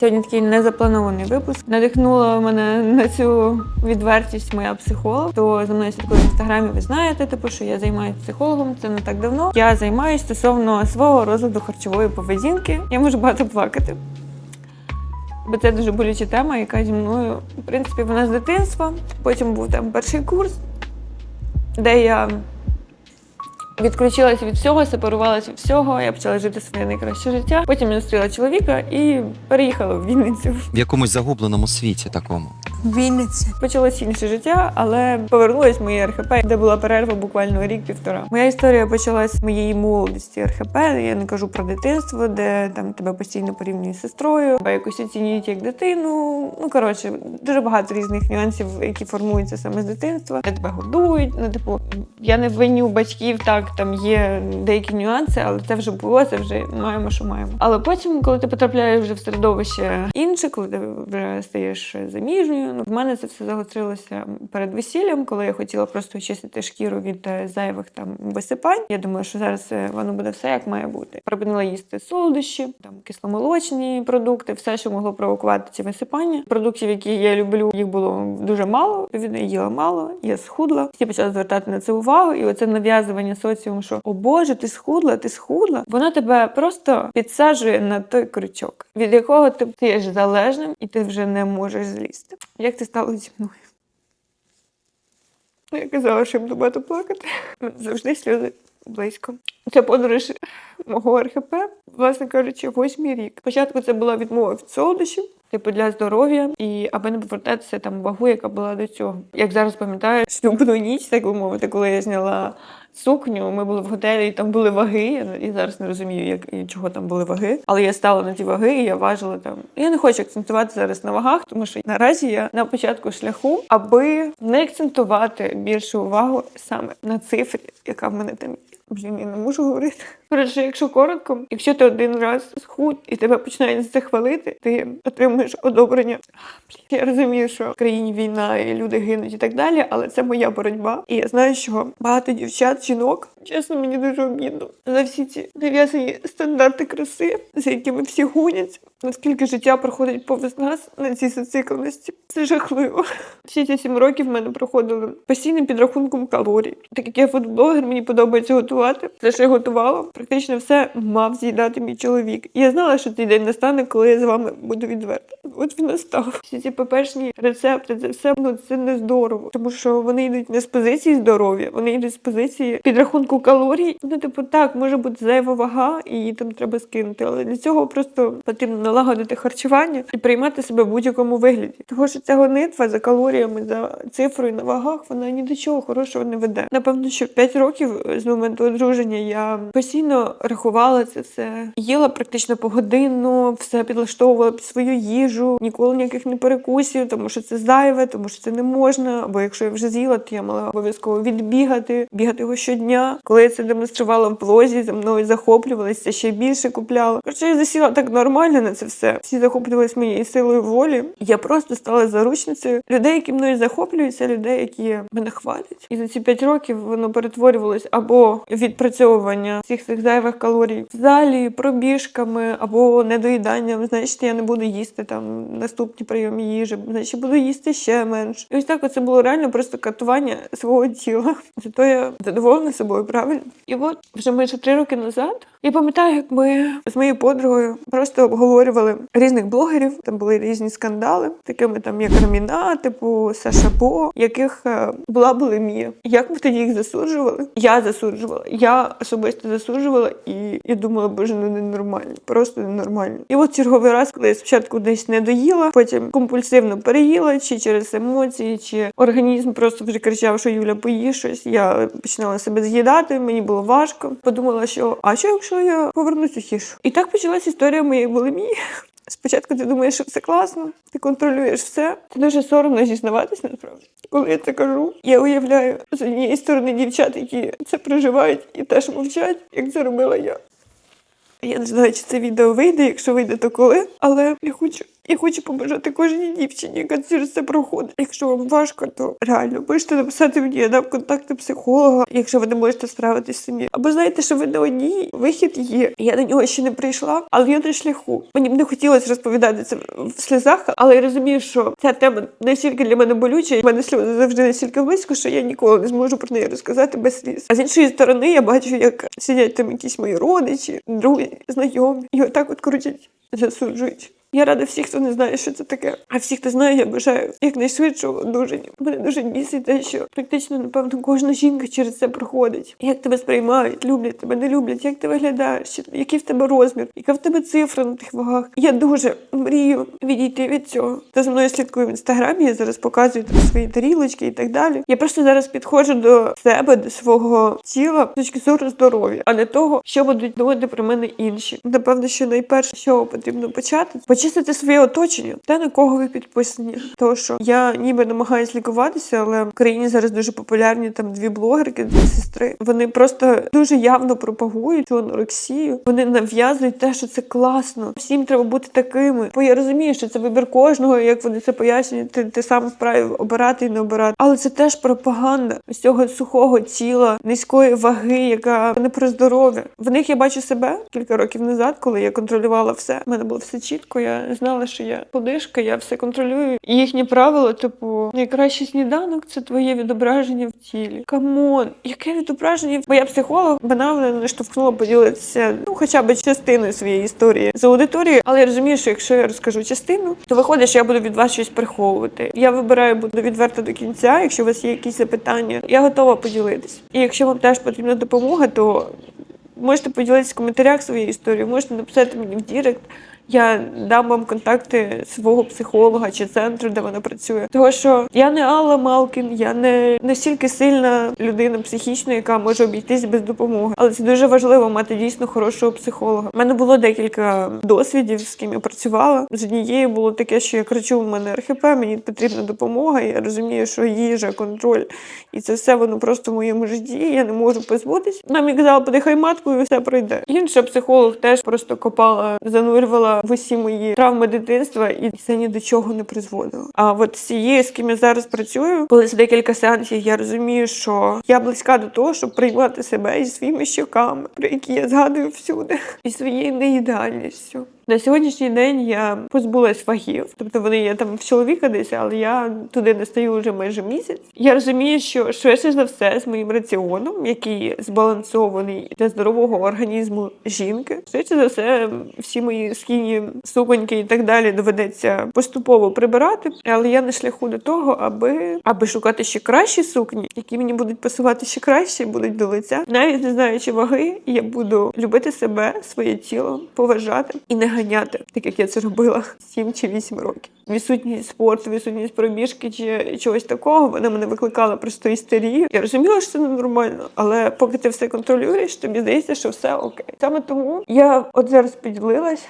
Сьогодні такий незапланований випуск. Надихнула мене на цю відвертість моя психолог. Хто за мною слідкує в інстаграмі, ви знаєте, типу, що я займаюся психологом. Це не так давно. Я займаюся стосовно свого розладу харчової поведінки. Я можу багато плакати. Бо це дуже болюча тема, яка зі мною, в принципі, вона з дитинства. Потім був там перший курс, де я відключилася від всього, сепарувалася від всього. Я почала жити своє найкраще життя. Потім я зустріла чоловіка і переїхала в Вінницю. в якомусь загубленому світі такому. Вінниця. Почалось інше життя, але повернулась моє РХП, де була перерва буквально рік-півтора. Моя історія почалась з моєї молодості РХП. Я не кажу про дитинство, де там тебе постійно порівнюють з сестрою, або якось оцінюють як дитину. Ну коротше, дуже багато різних нюансів, які формуються саме з дитинства, де тебе годують. Ну, типу, я не виню батьків, так там є деякі нюанси, але це вже було, це вже маємо, що маємо. Але потім, коли ти потрапляєш вже в середовище інше, коли ти вже стаєш заміжньою, в мене це все загострилося перед весіллям, коли я хотіла просто очистити шкіру від е, зайвих там висипань. Я думаю, що зараз е, воно буде все як має бути. Припинила їсти солодощі, там кисломолочні продукти, все, що могло провокувати ці висипання. Продуктів, які я люблю, їх було дуже мало. Відповідно, я їла мало, я схудла. Всі почали звертати на це увагу, і оце нав'язування соціуму, що о Боже, ти схудла, ти схудла. Воно тебе просто підсаджує на той крючок, від якого ти стаєш залежним, і ти вже не можеш злізти. Як це стало зі мною? Ну, Я казала, що я буду плакати. Завжди сльози близько. Це подорож мого РХП, власне кажучи, восьмий рік. Спочатку це була відмова від солодощів, типу для здоров'я, і аби не повертатися там вагу, яка була до цього. Як зараз пам'ятаю, шлюбну ніч, так би мовити, коли я зняла сукню, ми були в готелі, і там були ваги. Я зараз не розумію, як і чого там були ваги. Але я стала на ті ваги, і я важила там. Я не хочу акцентувати зараз на вагах, тому що наразі я на початку шляху, аби не акцентувати більшу увагу саме на цифрі, яка в мене там є. Блін, я не можу говорити. Коротше, якщо коротко, якщо ти один раз схуд і тебе починають це хвалити, ти отримуєш одобрення. Блін, Я розумію, що в країні війна і люди гинуть і так далі, але це моя боротьба. І я знаю, що багато дівчат, жінок, чесно, мені дуже обідно за всі ці нав'язані стандарти краси, за якими всі гоняться. Наскільки життя проходить повз нас на цій зацикленості. Це жахливо. Всі ці сім років в мене проходили постійним підрахунком калорій. Так як я фудблогер, мені подобається готувати. Те, що я готувала, практично все мав з'їдати мій чоловік. І я знала, що цей день настане, коли я з вами буду відверта. От він настав. Всі ці ППшні рецепти, це все ну це не здорово, тому що вони йдуть не з позиції здоров'я, вони йдуть з позиції підрахунку калорій. Ну, типу, так може бути зайва вага, і її там треба скинути. Але для цього просто потрібно налагодити харчування і приймати себе в будь-якому вигляді. Тому що ця гонитва за калоріями, за цифрою на вагах, вона ні до чого хорошого не веде. Напевно, що 5 років з моменту одруження я постійно рахувала це все, їла практично погодинно, все підлаштовувала під свою їжу, ніколи ніяких не перекусів, тому що це зайве, тому що це не можна. Або якщо я вже з'їла, то я мала обов'язково відбігати, бігати його щодня. Коли я це демонструвала в блозі, за мною захоплювалися, ще більше купляла. Короче, я засіла так нормально на це все. Всі захоплювалися моєю силою волі. Я просто стала заручницею людей, які мною захоплюються, людей, які мене хвалять. І за ці п'ять років воно перетворювалось або відпрацьовування всіх цих зайвих калорій в залі, пробіжками, або недоїданням. Значить, я не буду їсти там наступні прийоми їжі, значить буду їсти ще менше. І ось так це було реально просто катування свого тіла. Зато я задоволена собою, правильно? І от вже майже три роки назад я пам'ятаю, як ми з моєю подругою просто обговорювали різних блогерів. Там були різні скандали, такими там як Раміна, типу Саша Бо, яких е, була булимія. Як ми тоді їх засуджували? Я засуджувала. Я особисто засуджувала, і я думала, боже, ну ненормально, просто ненормально. І от черговий раз, коли я спочатку десь не доїла, потім компульсивно переїла, чи через емоції, чи організм просто вже кричав, що Юля, поїж щось. Я починала себе з'їдати, мені було важко. Подумала, що а що якщо я повернусь у хішу? І так почалась історія моєї булимії. Спочатку ти думаєш, що все класно, ти контролюєш все. Це дуже соромно зізнаватись насправді. Коли я це кажу, я уявляю з однієї сторони дівчат, які це проживають і теж мовчать, як це робила я. Я не знаю, чи це відео вийде, якщо вийде, то коли. Але я хочу І хочу побажати кожній дівчині, яка через це проходить. Якщо вам важко, то реально можете написати мені, дам контакти психолога, якщо ви не можете справитись самі. Або знаєте, що ви не одні, вихід є. Я на нього ще не прийшла, але я на шляху. Мені б не хотілося розповідати це в сльозах, але я розумію, що ця тема настільки для мене болюча, і в мене сльози завжди настільки близько, що я ніколи не зможу про неї розказати без сліз. А з іншої сторони, я бачу, як сидять там якісь мої родичі, друзі, знайомі, і отак от крутять, засуджують. Я рада всіх, хто не знає, що це таке. А всі, хто знає, я бажаю якнайшвидшого одужання. Мене дуже бісить те, що практично, напевно, кожна жінка через це проходить. Як тебе сприймають, люблять тебе, не люблять, як ти виглядаєш, який в тебе розмір, яка в тебе цифра на тих вагах. Я дуже мрію відійти від цього. Хто за мною слідкує в інстаграмі, я зараз показую там свої тарілочки і так далі. Я просто зараз підходжу до себе, до свого тіла з точки зору здоров'я, а не того, що будуть думати про мене інші. Напевно, що найперше, чого потрібно почати, почистити своє оточення, те на кого ви підписані. Тому що я ніби намагаюся лікуватися, але в країні зараз дуже популярні там дві блогерки, дві сестри. Вони просто дуже явно пропагують цю анорексію. Вони нав'язують те, що це класно. Всім треба бути такими. Бо я розумію, що це вибір кожного, як вони це пояснюють. Ти, ти сам вправі обирати і не обирати. Але це теж пропаганда з цього сухого тіла, низької ваги, яка не про здоров'я. В них я бачу себе кілька років назад, коли я контролювала все. У мене було все чітко. Я знала, що я подишка, я все контролюю. І їхнє правило, типу, найкращий сніданок це твоє відображення в тілі. Камон, яке відображення? Бо я психолог, вона мене наштовхнула поділитися, ну хоча б частиною своєї історії з аудиторією. Але я розумію, що якщо я розкажу частину, то виходить, що я буду від вас щось приховувати. Я вибираю бути відверто до кінця. Якщо у вас є якісь запитання, я готова поділитись. І якщо вам теж потрібна допомога, то можете поділитися в коментарях своєю історією, можете написати мені в Дірект. Я дам вам контакти свого психолога чи центру, де вона працює. Того що я не Алла Малкін, я не настільки сильна людина психічно, яка може обійтись без допомоги. Але це дуже важливо мати дійсно хорошого психолога. У мене було декілька досвідів, з ким я працювала. З однією було таке, що я кричу: у мене РХП, мені потрібна допомога. Я розумію, що їжа, контроль і це все воно просто в моєму житті. Я не можу позбутись. Нам казала, подихай маткою, і все пройде. Інша психолог теж просто копала, занурювала в усі мої травми дитинства, і це ні до чого не призводило. А от з цією, з ким я зараз працюю, коли за декілька сеансів я розумію, що я близька до того, щоб приймати себе і своїми щоками, про які я згадую всюди, і своєю неідеальністю. На сьогоднішній день я позбулась вагів, тобто вони є там в чоловіка десь, але я туди не стаю вже майже місяць. Я розумію, що швидше за все з моїм раціоном, який збалансований для здорового організму жінки, швидше за все, всі мої скіні, суконьки і так далі доведеться поступово прибирати. Але я на шляху до того, аби аби шукати ще кращі сукні, які мені будуть пасувати ще краще, будуть до лиця. Навіть не знаючи ваги, я буду любити себе, своє тіло, поважати і не ганяти, так як я це робила 7 чи 8 років. Відсутність спорту, відсутність пробіжки чи чогось такого, вона мене викликала просто істерію. Я розуміла, що це ненормально, але поки ти все контролюєш, тобі здається, що все окей. Саме тому я от зараз поділилась.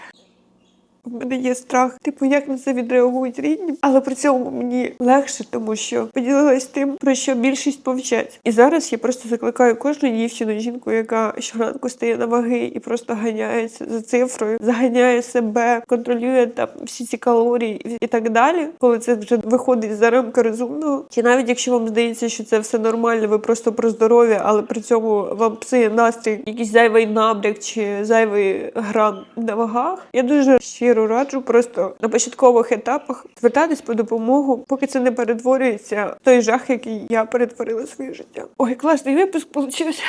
У мене є страх, типу, як на це відреагують рідні, але при цьому мені легше, тому що поділилась тим, про що більшість повчать. І зараз я просто закликаю кожну дівчину, жінку, яка щоранку стає на ваги і просто ганяється за цифрою, заганяє себе, контролює там всі ці калорії і так далі. Коли це вже виходить за рамки розумного, чи навіть якщо вам здається, що це все нормально, ви просто про здоров'я, але при цьому вам псує настрій, якийсь зайвий набряк чи зайвий грам на вагах. Я дуже щиро раджу просто на початкових етапах звертатись по допомогу, поки це не перетворюється в той жах, який я перетворила своє життя. Ой, класний випуск получився.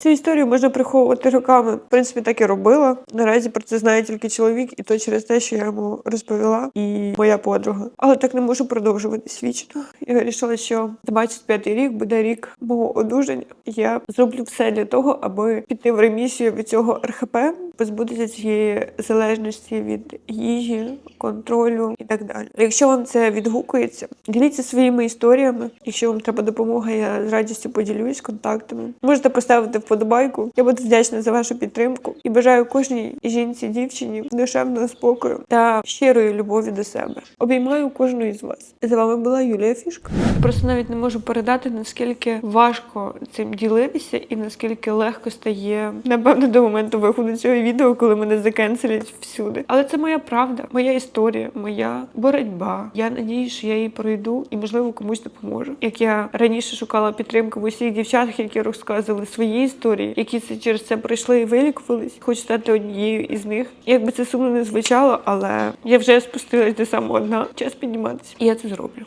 Цю історію можна приховувати роками. В принципі, так і робила. Наразі про це знає тільки чоловік, і то через те, що я йому розповіла, і моя подруга. Але так не можу продовжуватись вічно. Я вирішила, що 25-й рік буде рік мого одужання. Я зроблю все для того, аби піти в ремісію від цього РХП, позбутися цієї залежності від їжі, контролю і так далі. Якщо вам це відгукується, діліться своїми історіями. Якщо вам треба допомога, я з радістю поділюсь контактами. Можете поставити вподобайку. Я буду вдячна за вашу підтримку і бажаю кожній жінці, дівчині душевного спокою та щирої любові до себе. Обіймаю кожну із вас. З вами була Юлія Фішка. Просто навіть не можу передати, наскільки важко цим ділитися і наскільки легко стає напевно до моменту виходу цього відео, коли мене закенселять всюди. Але це моя правда, моя історія, моя боротьба. Я надію, що я її пройду і, можливо, комусь допоможу. Як я раніше шукала підтримку в усіх дівчатах, які розказували свої історії, які це через це пройшли і вилікувались. Хочу стати однією із них. Як би це сумно не звучало, але я вже спустилась до самого дна. Час підніматися. І я це зроблю.